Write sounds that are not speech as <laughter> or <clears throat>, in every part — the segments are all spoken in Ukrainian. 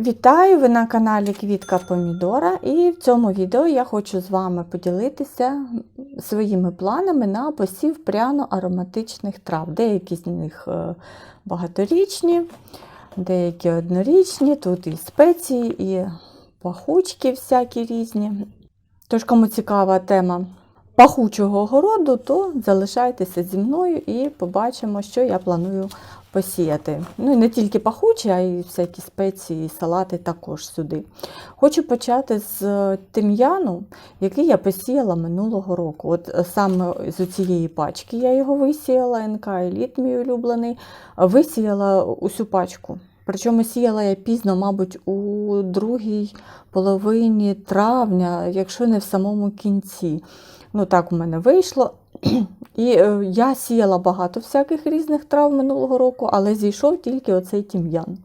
Вітаю! Ви на каналі Квітка Помідора, і в цьому відео я хочу з вами поділитися своїми планами на посів пряно-ароматичних трав. Деякі з них е, багаторічні, деякі однорічні, тут і спеції, і пахучки всякі різні. Тож, кому цікава тема пахучого городу, то залишайтеся зі мною і побачимо, що я планую посіяти. Ну і не тільки пахучі, а й всякі спеції, салати також сюди. Хочу почати з тим'яну, який я посіяла минулого року. От е, саме з цієї пачки я його висіяла, НК Еліт, мій улюблений, висіяла усю пачку. Причому сіяла я пізно, мабуть, у другій половині травня, якщо не в самому кінці. Ну так у мене вийшло. <clears throat> І е, я сіяла багато всяких різних трав минулого року, але зійшов тільки оцей тім'ян.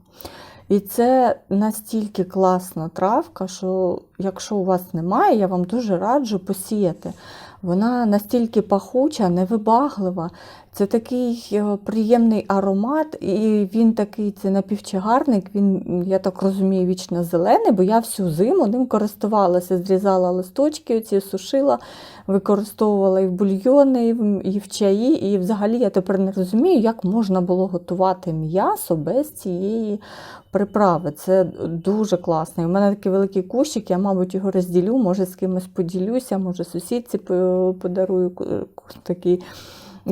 І це настільки класна травка, що якщо у вас немає, я вам дуже раджу посіяти. Вона настільки пахуча, невибаглива. Це такий приємний аромат, і він такий це напівчагарник, він, я так розумію, вічно зелений, бо я всю зиму ним користувалася, зрізала листочки, оці сушила, використовувала і в бульйони, і в, чаї. І взагалі я тепер не розумію, як можна було готувати м'ясо без цієї приправи. Це дуже класно. У мене такий великий кущик, я, мабуть, його розділю, може з кимось поділюся, може сусідці подарую такий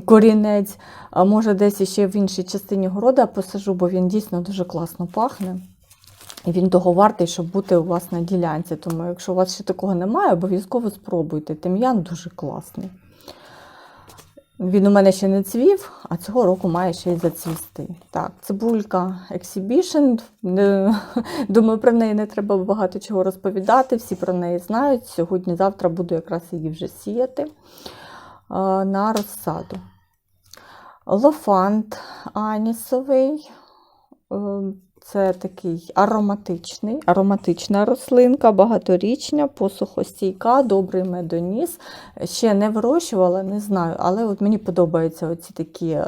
корінець, може десь ще в іншій частині города посажу, бо він дійсно дуже класно пахне. І він того вартий, щоб бути у вас на ділянці. Тому, якщо у вас ще такого немає, обов'язково спробуйте. Тим'ян дуже класний. Він у мене ще не цвів, а цього року має ще й зацвісти. Так, цибулька Exhibition. Думаю, про неї не треба багато чого розповідати. Всі про неї знають. Сьогодні-завтра буду якраз її вже сіяти на розсаду. Лофант анісовий. Це такий ароматичний, ароматична рослинка, багаторічня, посухостійка, добрий медоніс. Ще не вирощувала, не знаю, але от мені подобаються оці такі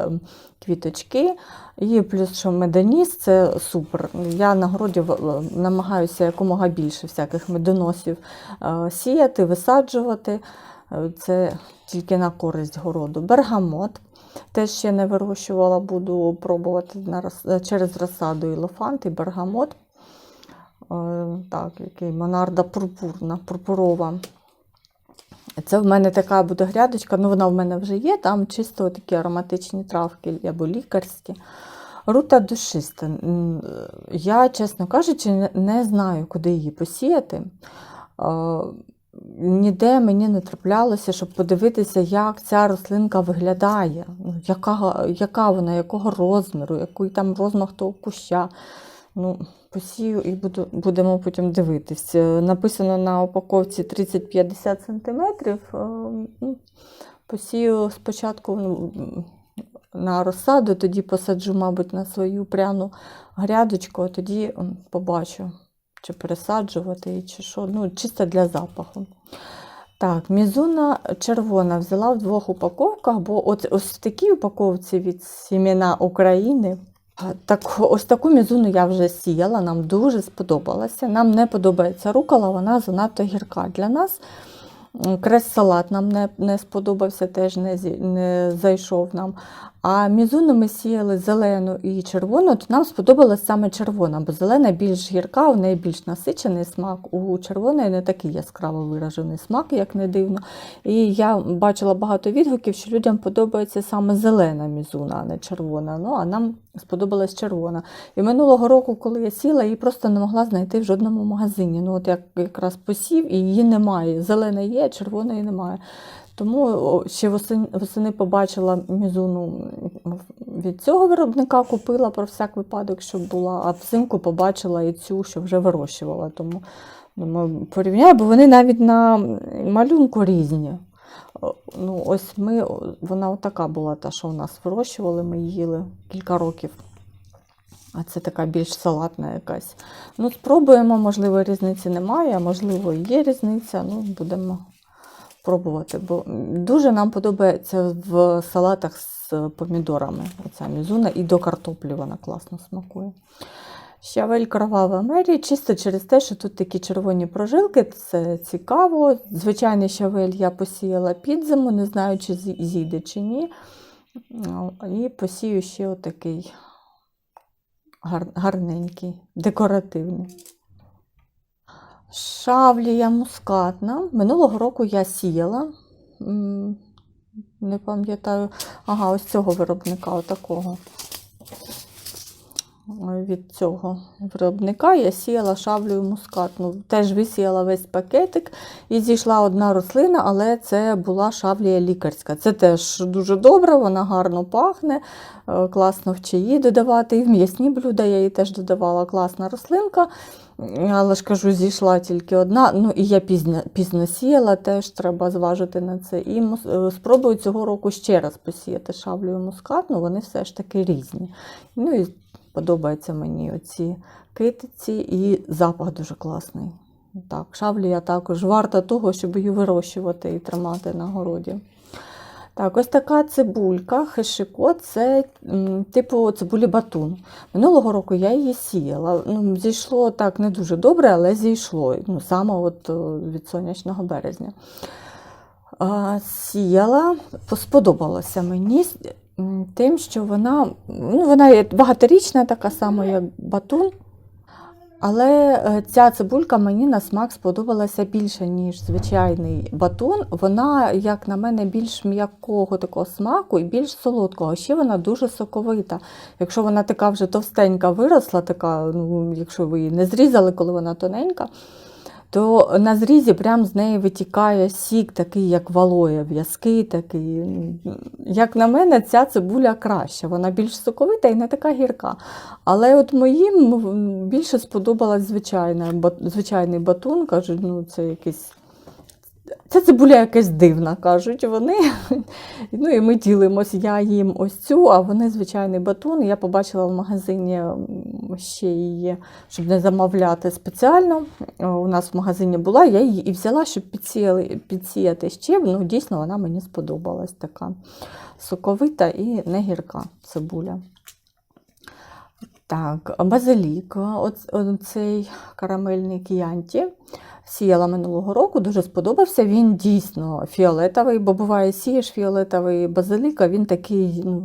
квіточки. І плюс, що медоніс це супер. Я на городі намагаюся якомога більше всяких медоносів сіяти, висаджувати. Це тільки на користь городу. Бергамот. Теж ще не вирощувала, буду пробувати на, через розсаду і лофант, і бергамот. Е, так, який монарда пурпурна, пурпурова. Це в мене така буде грядочка, ну вона в мене вже є, там чисто такі ароматичні травки або лікарські. Рута душиста. Я, чесно кажучи, не знаю, куди її посіяти. Е, ніде мені не траплялося, щоб подивитися, як ця рослинка виглядає, ну, яка яка вона, якого розміру, який там розмах того куща. Ну, Посію і буду, будемо потім дивитися. Написано на упаковці 30-50 см. Е, ну, посію спочатку ну, на розсаду, тоді посаджу, мабуть, на свою пряну грядочку, а тоді побачу чи пересаджувати, чи що. Ну, чисто для запаху. Так, мізуна червона взяла в двох упаковках, бо ось, ось в такій упаковці від сімена України. Так, Ось таку мізуну я вже сіяла, нам дуже сподобалася. Нам не подобається рукола, вона занадто гірка для нас. Крес-салат нам не не сподобався, теж не не зайшов нам. А мізуну ми сіяли зелену і червону, то нам сподобалась саме червона, бо зелена більш гірка, у неї більш насичений смак. У червоної не такий яскраво виражений смак, як не дивно. І я бачила багато відгуків, що людям подобається саме зелена мізуна, а не червона. Ну, А нам сподобалась червона. І минулого року, коли я сіла, її просто не могла знайти в жодному магазині. Ну, от як якраз посів, і її немає. Зелена є, а червоної немає. Тому ще восени, побачила мізуну від цього виробника, купила про всяк випадок, щоб була, а взимку побачила і цю, що вже вирощувала. Тому думаю, порівняю, бо вони навіть на малюнку різні. Ну, Ось ми, Вона отака була, та, що у нас вирощували, ми їли кілька років. А це така більш салатна якась. Ну, Спробуємо, можливо, різниці немає, а можливо, є різниця. Ну, Будемо пробувати, бо дуже нам подобається в салатах з помідорами. Оця мізуна і до картоплі вона класно смакує. Щавель кровава Мері, чисто через те, що тут такі червоні прожилки, це цікаво. Звичайний щавель я посіяла під зиму, не знаю, чи зійде чи ні. І посію ще отакий гарненький, декоративний. Шавлія мускатна. Минулого року я сіяла. Не пам'ятаю. Ага, ось цього виробника, отакого. Від цього виробника я сіяла шавлею мускатну. Теж висіяла весь пакетик і зійшла одна рослина, але це була шавлія лікарська. Це теж дуже добре, вона гарно пахне, е, класно в чаї додавати. І в м'ясні блюда я її теж додавала класна рослинка. Але ж кажу, зійшла тільки одна. Ну і я пізно, пізно сіяла, теж треба зважити на це. І е, спробую цього року ще раз посіяти шавлею мускатну, вони все ж таки різні. Ну і подобаються мені оці китиці, і запах дуже класний. Так, шавлія також варта того, щоб її вирощувати і тримати на городі. Так, ось така цибулька, хешико, це типу цибулі батун. Минулого року я її сіяла. Ну, зійшло так не дуже добре, але зійшло. Ну, саме от від сонячного березня. А, сіяла, сподобалося мені тим, що вона, ну, вона є багаторічна, така сама, як батун. Але е, ця цибулька мені на смак сподобалася більше, ніж звичайний батон. Вона, як на мене, більш м'якого такого смаку і більш солодкого. Ще вона дуже соковита. Якщо вона така вже товстенька виросла, така, ну, якщо ви її не зрізали, коли вона тоненька, то на зрізі прям з неї витікає сік, такий, як валоє, в'язкий такий. Як на мене, ця цибуля краща. Вона більш соковита і не така гірка. Але от моїм більше сподобалась звичайна, звичайний батон. Кажуть, ну це якийсь. Ця цибуля якась дивна, кажуть вони. <laughs> Ну і ми ділимось, я їм ось цю, а вони звичайний батон. Я побачила в магазині ще її, щоб не замовляти спеціально. Е, У нас в магазині була, я її і взяла, щоб підсіяли, підсіяти ще. Ну, дійсно, вона мені сподобалась така соковита і не гірка цибуля. Так, базилік, оц- оцей карамельний кіянті. Сіяла минулого року, дуже сподобався. Він дійсно фіолетовий, бо буває, сієш фіолетовий базилік, а він такий ну,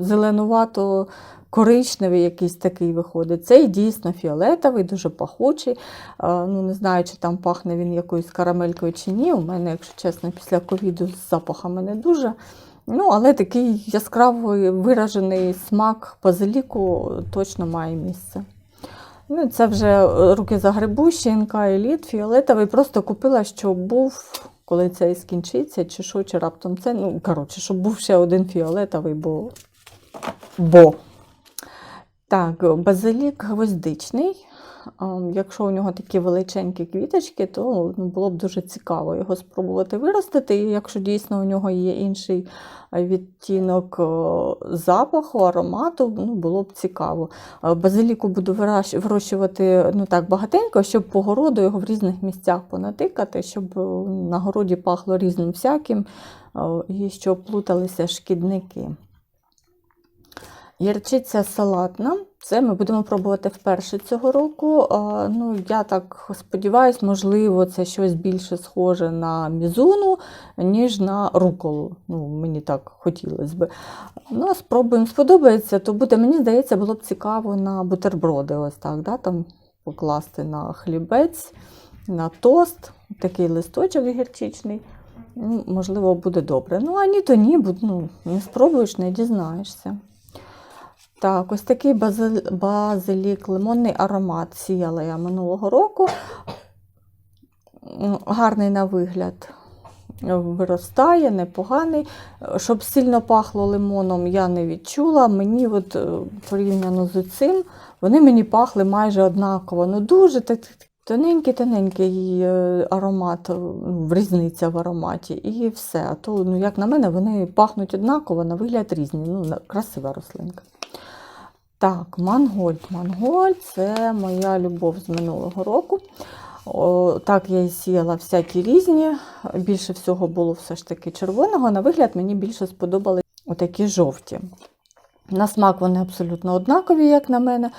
зеленувато коричневий якийсь такий виходить. Цей дійсно фіолетовий, дуже пахучий. Ну, не знаю, чи там пахне він якоюсь карамелькою чи ні. У мене, якщо чесно, після ковіду з запахами не дуже. Ну, але такий яскравий виражений смак базиліку точно має місце. Ну, це вже е, руки загребущенка, еліт, фіолетовий. Просто купила, щоб був, коли це скінчиться, чи що, чи раптом це. Ну, коротше, щоб був ще один фіолетовий, бо. бо. Так, базилік гвоздичний. Ем, Якщо у нього такі величенькі квіточки, то ну, було б дуже цікаво його спробувати виростити. І якщо дійсно у нього є інший е, відтінок е, запаху, аромату, ну, було б цікаво. Е, Базиліку буду вирощувати ну, так багатенько, щоб по городу його в різних місцях понатикати, щоб на городі пахло різним всяким і щоб плуталися шкідники. Ярчиця салатна. Це ми будемо пробувати вперше цього року. Ну, я так сподіваюся, можливо, це щось більше схоже на мізуну, ніж на руколу. Ну, мені так хотілося би. Ну, спробуємо, сподобається, то буде, мені здається, було б цікаво на бутерброди. Ось так, да, там покласти на хлібець, на тост, такий листочок гірчичний. Ну, можливо, буде добре. Ну, а ні, то ні, ну, не спробуєш, не дізнаєшся. Так, ось такий базил- базилік, лимонний аромат сіяла я минулого року. Гарний на вигляд. Виростає, непоганий. Щоб сильно пахло лимоном, я не відчула. Мені от е, порівняно з цим, вони мені пахли майже однаково. Ну, дуже тоненький-тоненький е, аромат, е, різниця в ароматі, і все. А то, ну, як на мене, вони пахнуть однаково, на вигляд різні. Ну, красива рослинка. Так, мангольд. Мангольд це моя любов з минулого року. О, так, я і сіяла всякі різні. Більше всього було все ж таки червоного. На вигляд мені більше сподобались отакі жовті. На смак вони абсолютно однакові, як на мене.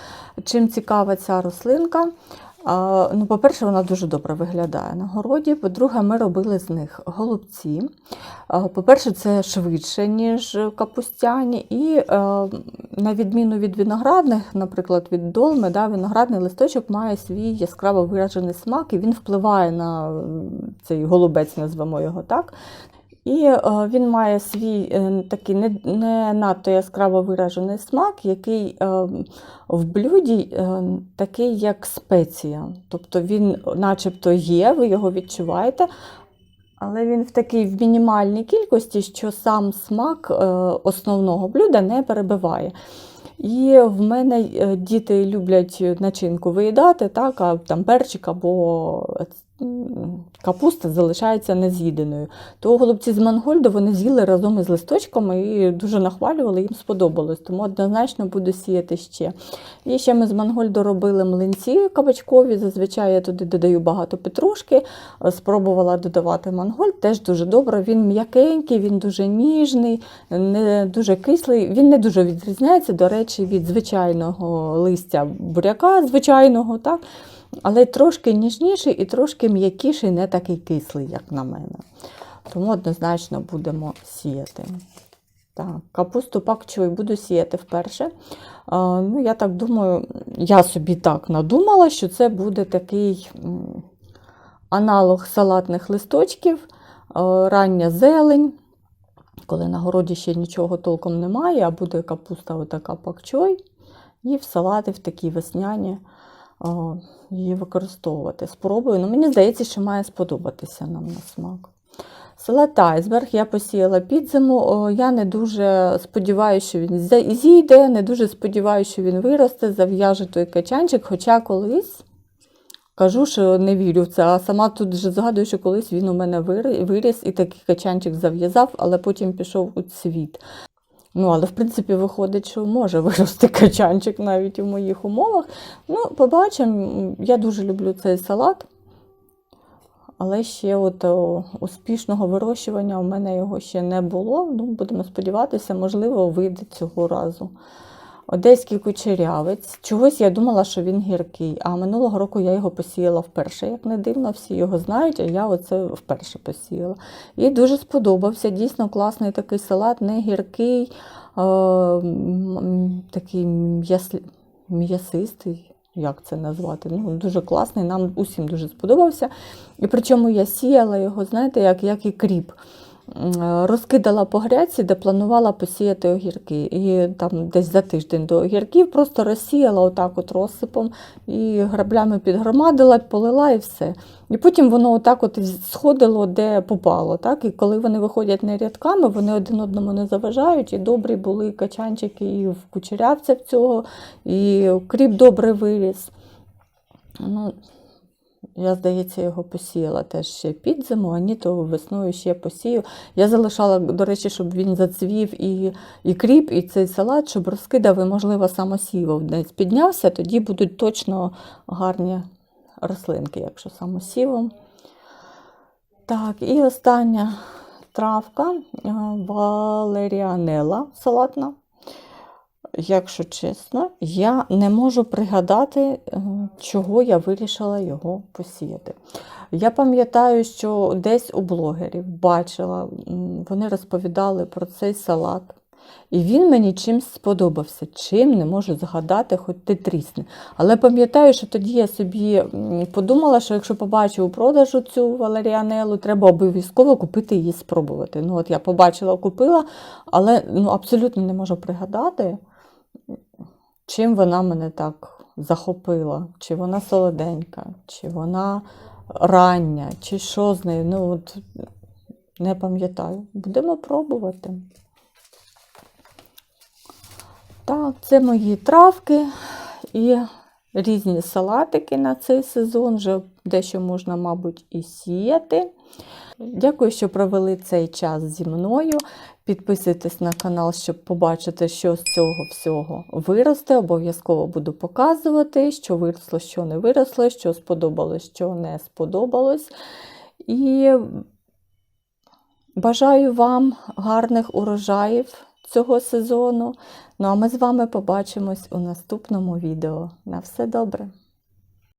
Чим цікава ця рослинка? Ну, по-перше, вона дуже добре виглядає на городі. По-друге, ми робили з них голубці. По-перше, це швидше, ніж капустяні. І е, на відміну від виноградних, наприклад, від долми, да, виноградний листочок має свій яскраво виражений смак, і він впливає на цей голубець, назвемо його так. І е, він має свій е, такий не, не надто яскраво виражений смак, який е, в блюді такий, як спеція. Тобто він начебто є, ви його відчуваєте, але він в такій в мінімальній кількості, що сам смак основного блюда не перебиває. І в мене діти люблять начинку виїдати, так, а там перчик або капуста залишається нез'їденою. То голубці з Мангольду вони з'їли разом із листочками і дуже нахвалювали, їм сподобалось, тому однозначно буду сіяти ще. І ще ми з Мангольду робили млинці кабачкові. Зазвичай я туди додаю багато петрушки. Е, Спробувала додавати мангольд, теж дуже добре. Він м'якенький, він дуже ніжний, не дуже кислий. Він не дуже відрізняється, до речі, від звичайного листя буряка, звичайного, так? Але трошки ніжніший і трошки м'якіший, не такий кислий, як на мене. Тому однозначно будемо сіяти. Так, капусту пакчою буду сіяти вперше. А, ну, я так думаю, я собі так надумала, що це буде такий аналог салатних листочків, рання зелень, коли на городі ще нічого толком немає, а буде капуста отака пакчой, і в салати в такі весняні її використовувати. Спробую. Ну, мені здається, що має сподобатися нам на смак. Салат айсберг я посіяла під зиму. Я не дуже сподіваюся, що він зійде, не дуже сподіваюся, що він виросте, зав'яже той качанчик. Хоча колись кажу, що не вірю в це, а сама тут вже згадую, що колись він у мене виріс і такий качанчик зав'язав, але потім пішов у цвіт. Ну, але в принципі виходить, що може вирости качанчик навіть у моїх умовах. Ну, побачимо. Я дуже люблю цей салат. Але ще от успішного вирощування у мене його ще не було. Ну, будемо сподіватися, можливо, вийде цього разу. Одеський кучерявець. Чогось я думала, що він гіркий, а минулого року я його посіяла вперше. Як не дивно, всі його знають, а я оце вперше посіяла. І дуже сподобався. Дійсно класний такий салат, не гіркий, е, такий м'яс- м'ясистий. Як це назвати? Ну, дуже класний, нам усім дуже сподобався. І причому я сіяла його, знаєте, як, як і кріп. Е, Розкидала по грядці, де планувала посіяти огірки. І там десь за тиждень до огірків просто розсіяла отак от розсипом і граблями підгромадила, полила і все. І потім воно отак от сходило, де попало. Так? І коли вони виходять не рядками, вони один одному не заважають. І добрі були качанчики і в кучерявця цього, і кріп добре виріс. Ну, я, здається, його посіяла теж ще під зиму, а ні, то весною ще посію. Я залишала, до речі, щоб він зацвів і, і кріп, і цей салат, щоб розкидав, і, можливо, самосівом десь піднявся, тоді будуть точно гарні рослинки, якщо самосівом. Так, і остання травка валеріанела салатна. Якщо чесно, я не можу пригадати, е, чого я вирішила його посіяти. Я пам'ятаю, що десь у блогерів бачила, вони розповідали про цей салат. І він мені чимсь сподобався. Чим не можу згадати, хоч ти трісни. Але пам'ятаю, що тоді я собі подумала, що якщо побачу у продажу цю валеріанелу, треба обов'язково купити її спробувати. Ну, от я побачила, купила, але ну, абсолютно не можу пригадати, чим вона мене так захопила. Чи вона солоденька, чи вона рання, чи що з нею. Ну, от, не пам'ятаю. Будемо пробувати. Так, це мої травки і різні салатики на цей сезон. Вже дещо можна, мабуть, і сіяти. Дякую, що провели цей час зі мною. Підписуйтесь на канал, щоб побачити, що з цього всього виросте. Обов'язково буду показувати, що виросло, що не виросло, що сподобалось, що не сподобалось. І бажаю вам гарних урожаїв цього сезону. Ну а ми з вами побачимось у наступному відео. На все добре!